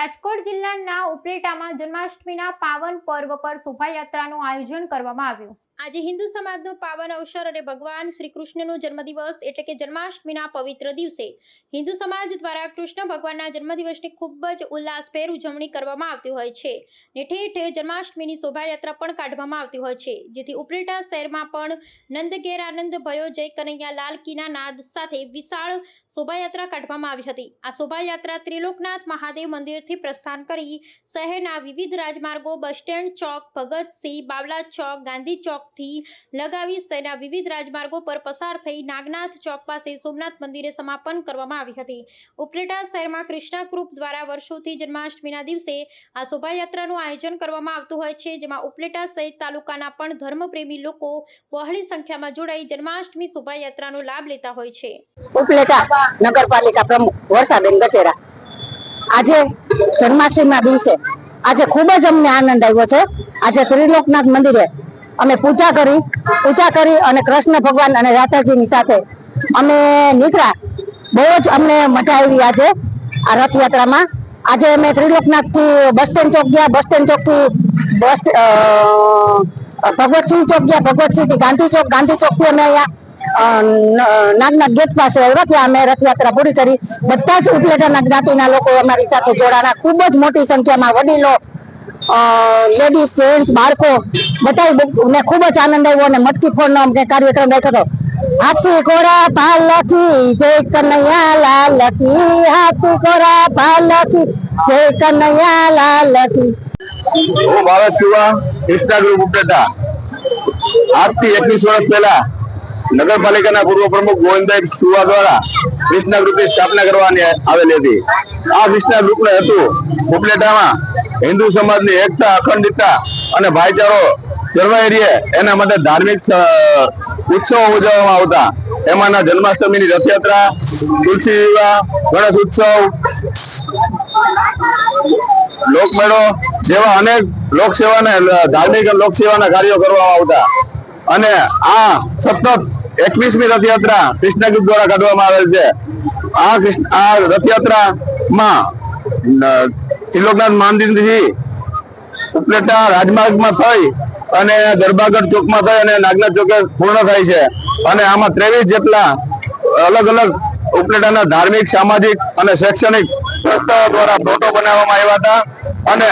રાજકોટ જિલ્લાના ઉપલેટામાં જન્માષ્ટમીના પાવન પર્વ પર શોભાયાત્રાનું આયોજન કરવામાં આવ્યું. આજે હિન્દુ સમાજનો પાવન અવસર અને ભગવાન શ્રી કૃષ્ણનો જન્મદિવસ એટલે કે જન્માષ્ટમીના પવિત્ર દિવસે હિન્દુ સમાજ દ્વારા કૃષ્ણ ભગવાનના જન્મદિવસની ખૂબ જ ઉલ્લાસભેર ઉજવણી કરવામાં આવતી હોય છે. ને ઠેર જન્માષ્ટમીની શોભાયાત્રા પણ કાઢવામાં આવતી હોય છે. જેથી ઉપલેટા શહેરમાં પણ નંદ આનંદ ભયો જય કનૈયા લાલ કીના નાદ સાથે વિશાળ શોભાયાત્રા કાઢવામાં આવી હતી. આ શોભાયાત્રા ત્રિલોકનાથ મહાદેવ મંદિરથી પ્રસ્થાન કરી શહેરના વિવિધ રાજમાર્ગો બસ સ્ટેન્ડ, ચોક, ભગતસિંહ, બાવલા ચોક, ગાંધી ચોકથી લગાવી શહેરના વિવિધ રાજમાર્ગો પર પસાર થઈ નાગનાથ ચોક પાસે સોમનાથ મંદિરે સમાપન કરવામાં આવી હતી. ઉપલેટા શહેરમાં કૃષ્ણા ગ્રુપ દ્વારા વર્ષોથી જન્માષ્ટમીના દિવસે આ શોભાયાત્રાનું આયોજન કરવામાં આવતું હોય છે, જેમાં ઉપલેટા સહિત તાલુકાના પણ ધર્મપ્રેમી લોકો બહોળી સંખ્યામાં જોડાઈ જન્માષ્ટમી શોભાયાત્રાનો લાભ લેતા હોય છે. ઉપલેટા નગરપાલિકા પ્રમુખ વર્ષાબેન ગજેરા આજે જન્માષ્ટમીના દિવસે આજે ખૂબ જ અમને આનંદ આવ્યો છે. આજે ત્રિલોકનાથ મંદિરે અમે પૂજા કરી પૂજા કરી અને કૃષ્ણ ભગવાન અને રાધાજીની સાથે અમે નીકળ્યા. બહુ જ અમને મજા આવી આજે આ રથયાત્રામાં. આજે અમે ત્રિલોકનાથથી બસ સ્ટેન્ડ ચોક ગયા, બસ સ્ટેન્ડ ચોકથી બસ ભગવતસિંહ ચોક ગયા ભગવતસિંહથી ગાંધી ચોક, ગાંધી ચોકથી અમે અહીંયા નાગનાથ ગેટ પાસે આવ્યા ત્યાં અમે રથયાત્રા પૂરી કરી. બધા જ ઉપલેટાના જ્ઞાતિના લોકો અમારી સાથે જોડાણા. ખૂબ જ મોટી સંખ્યામાં વડીલો લેડીઝ જેન્ટ્સ બાળકો. બધા ને ખૂબ જ આનંદ આવ્યો અને મટકી ફોડનો અમને કાર્યક્રમ રાખ્યો હતો. હાથી ઘોડા પાલકી જય કનૈયા લાલ કી હાથી ઘોડા પાલકી જય કનૈયા લાલ કી હું ભાવેશ સુવા કૃષ્ણા ગ્રુપ ઉપલેટા. આજથી એકવીસ વર્ષ પહેલા નગરપાલિકાના પૂર્વ પ્રમુખ ગોવિંદભાઈ સુવા દ્વારા કૃષ્ણા ગ્રુપની સ્થાપના કરવાની આવેલી હતી. આ કૃષ્ણા ગ્રુપને હતું ઉપલેટામાં હિન્દુ સમાજની એકતા, અખંડિતતા અને ભાઈચારો જળવાઈ રહે એના માટે ધાર્મિક ઉત્સવો ઉજવવામાં આવતા. એમાંના જન્માષ્ટમીની રથયાત્રા, તુલસી વિવાહ, ગણેશ ઉત્સવ, લોકમેળો જેવા અનેક લોકસેવાને ધાર્મિક લોકસેવાના કાર્યો કરવામાં આવતા. અને આ સતત એકવીસમી રથયાત્રા કૃષ્ણગીત દ્વારા કાઢવામાં આવેલ છે. આ કૃષ્ણ, આ રથયાત્રામાં ત્રિલોકનાથ મંદિરથી ઉપલેટા રાજમાર્ગમાં થઈ અને દરબારગઢ ચોકમાં થઈ અને નાગનાથ ચોકે પૂર્ણ થાય છે. અને આમાં ત્રેવીસ જેટલા અલગ અલગ ઉપલેટાના ધાર્મિક, સામાજિક અને શૈક્ષણિક સંસ્થાઓ દ્વારા ફોટો બનાવવામાં આવ્યા હતા. અને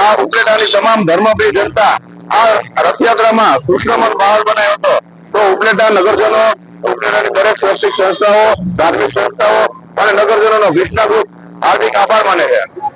આ ઉપલેટાની તમામ ધર્મપ્રિય જનતા આ રથયાત્રામાં કૃષ્ણમન બહાર બનાવ્યો હતો. તો ઉપલેટા નગરજનો, ઉપલેટાની દરેક સ્વૈચ્છિક સંસ્થાઓ, ધાર્મિક સંસ્થાઓ અને નગરજનોનો વિષ્ણા ગ્રુપ હાર્દિક આભાર માને છે.